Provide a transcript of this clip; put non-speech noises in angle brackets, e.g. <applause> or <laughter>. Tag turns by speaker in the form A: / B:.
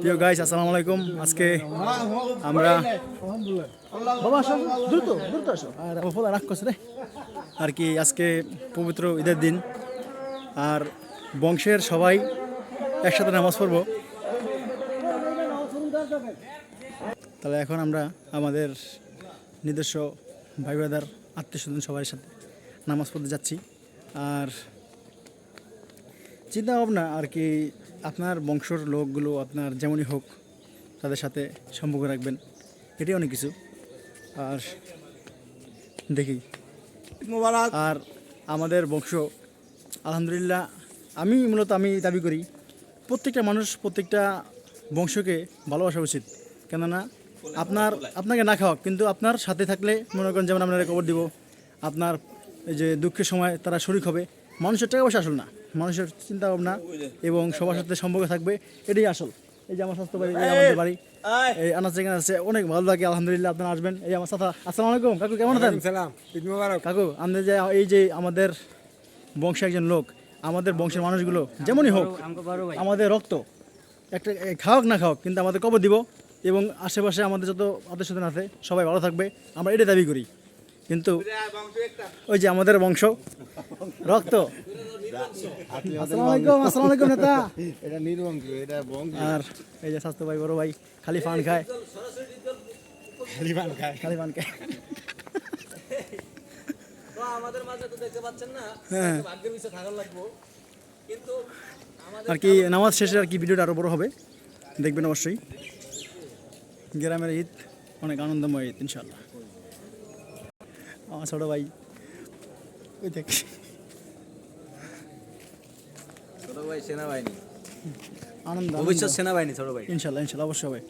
A: প্রিয় গাইস আসসালামু আলাইকুম। আজকে আমরা বাবা আসো দ্রুত দ্রুত আসো। আর ফোলা রাগ করছে রে। আর কি আজকে পবিত্র ঈদের দিন। আর বংশের সবাই একসাথে নামাজ পড়ব। তাহলে এখন আমরা আমাদের নিজস্ব ভাই ব্রাদার আত্মীয় স্বজন সবার সাথে নামাজ পড়তে যাচ্ছি। আর চিন্তা ভাবনা আর কি আপনার বংশর লোকগুলো আপনার যেমনই হোক তাদের সাথে সম্পর্ক রাখবেন। এটাই অনেক কিছু। আর দেখি। আর আমাদের বংশ আলহামদুলিল্লাহ আমি মূলত আমি দাবি করি প্রত্যেকটা মানুষ প্রত্যেকটা বংশকে ভালোবাসা উচিত। কেননা আপনার আপনাকে না খাওয়া কিন্তু আপনার সাথে থাকলে মনে করেন যেমন আপনারা খবর দিব আপনার এই যে দুঃখের সময় তারা শরিক হবে মানুষের টাকা পয়সা আসল না। মানুষের চিন্তা ভাবনা এবং সবার সাথে সম্পর্ক থাকবে এটাই আসল। এই যে আমার স্বাস্থ্য বাড়ি এই আমাদের বাড়ি এই আনাজ এখানে আছে অনেক ভালো লাগে আলহামদুলিল্লাহ আপনারা আসবেন। এই আমার সাথা আসসালামু আলাইকুম কাকু কেমন আছেন?
B: সালাম ঈদ মুবারক।
A: কাকু আমাদের যে এই যে আমাদের বংশে একজন লোক আমাদের বংশের মানুষগুলো যেমনই হোক আমাদের রক্ত একটা এ, খাওয়াক না খাওয়াক কিন্তু আমাদের কবর দিব এবং আশেপাশে আমাদের যত আত্মীয় স্বজন আছে সবাই ভালো থাকবে আমরা এটা দাবি করি। কিন্তু ওই যে আমাদের বংশ রক্ত আসসালামু আলাইকুম আসসালামু আলাইকুম নেতা <laughs>
B: এটা
A: আর এই যে স্বাস্থ্য ভাই বড় ভাই খালি ফান খায়।
B: খায়।
A: খালি ফান খায়।
C: তো আমাদের মাঝে তো দেখতে পাচ্ছেন না
A: হ্যাঁ।
C: ভাগ্যের থাকার লাগবো। কিন্তু
A: আর কি নামাজ শেষে আর কি ভিডিওটা আরও বড় হবে দেখবেন অবশ্যই। গ্রামের ঈদ অনেক আনন্দময় ঈদ ইনশাল্লাহ আমার ছোটো ভাই ওই দেখ
C: ছোট ভাই সেনাবাহিনী।
A: আনন্দ
C: ভবিষ্যৎ সেনাবাহিনী ছোট ভাই।
A: ইনশাল্লাহ ইনশাল্লাহ অবশ্যই হবে